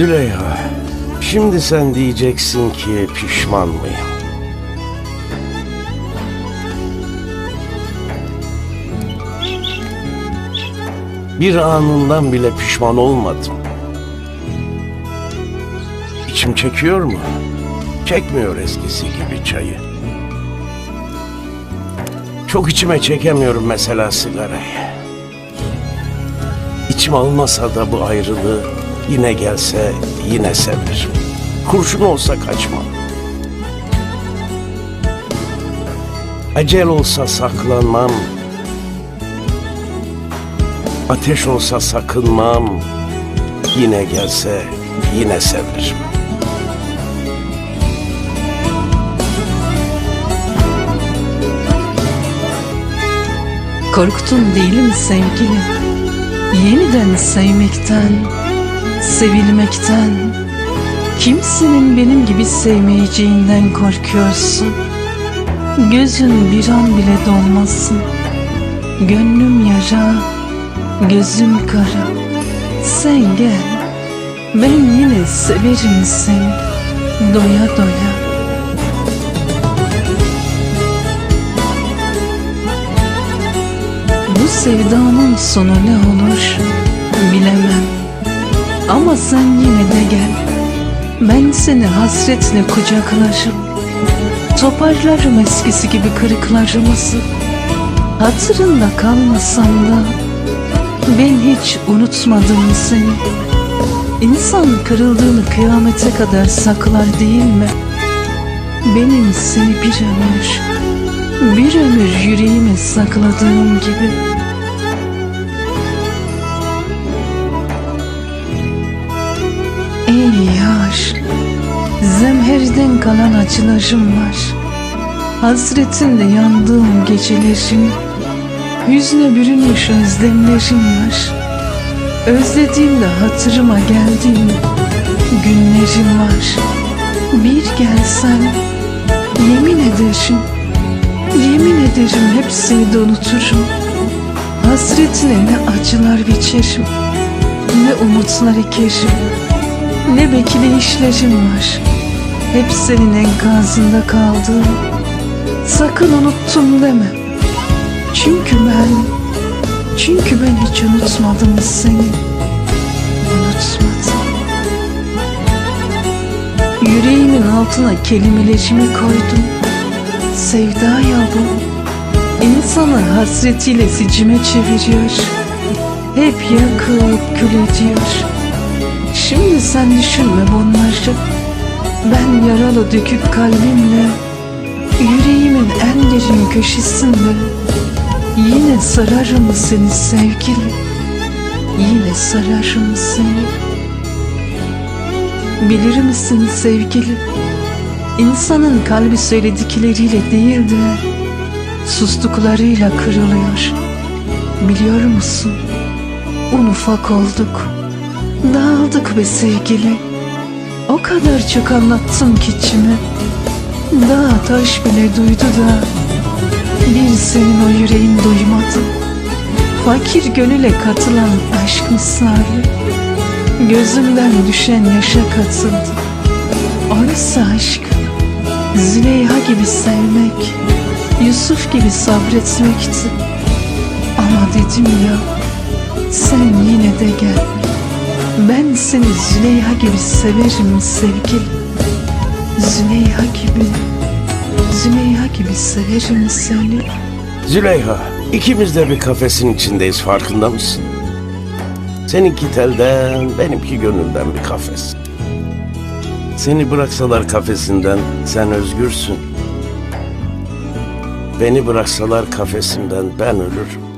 Züleyha, şimdi sen diyeceksin ki pişman mıyım? Bir anından bile pişman olmadım. İçim çekiyor mu? Çekmiyor eskisi gibi çayı. Çok içime çekemiyorum mesela sigarayı. İçim almasa da bu ayrılığı yine gelse yine severim. Kurşun olsa kaçmam. Acel olsa saklanmam. Ateş olsa sakınmam. Yine gelse yine severim. Korktun değil mi sevgilim? Yeniden sevmekten, sevilmekten, kimsenin benim gibi sevmeyeceğinden korkuyorsun. Gözün bir an bile dolmasın. Gönlüm yara, gözüm kara. Sen gel, ben yine severim seni, doya doya. Bu sevdanın sonu ne olur bilemem. Ama sen yine de gel. Ben seni hasretle kucaklarım. Toparlarım eskisi gibi kırıklarımızı. Hatırında kalmasam da ben hiç unutmadım seni. İnsan kırıldığını kıyamete kadar saklar değil mi? Benim seni bir ömür bir ömür yüreğime sakladığım gibi Ey yar Zemherden kalan acılarım var. Hasretinde yandığım gecelerim Hüzne bürünmüş özlemlerim var. Özlediğimde hatırıma geldiğin günlerim var. Bir gelsen yemin ederim Yemin ederim hepsini de unuturum. Hasretine ne acılar biçerim, ne umutlar ekerim, ne bekleyişlerim var. Hep senin enkazında kaldım. Sakın unuttum deme. Çünkü ben, çünkü ben hiç unutmadım seni. Unutmadım. Yüreğimin altına kelimelerimi koydum. Sevda ya bu İnsanı hasretiyle sicime çeviriyor Hep yakıp kül ediyor Şimdi sen düşünme bunları Ben yaralı dökük kalbimle Yüreğimin en derin köşesinde Yine sararım seni sevgili Yine sararım seni Bilir misin sevgili İnsanın kalbi söyledikleriyle değil de sustuklarıyla kırılıyor. Biliyor musun? Un ufak olduk. Dağıldık be sevgili. O kadar çok anlattım ki içime. Dağ taş bile duydu da bir senin o yüreğin duymadı. Fakir gönüle katılan aşk misali gözümden düşen yaşa katıldı. Oysa aşk Züleyha gibi sevmek, Yusuf gibi sabretmekti. Ama dedim ya, sen yine de gel. Ben seni Züleyha gibi severim sevgilim. Züleyha gibi, Züleyha gibi severim seni. Züleyha, ikimiz de bir kafesin içindeyiz farkında mısın? Seninki telden, benimki gönülden bir kafes. Seni bıraksalar kafesinden sen özgürsün. Beni bıraksalar kafesinden ben ölürüm.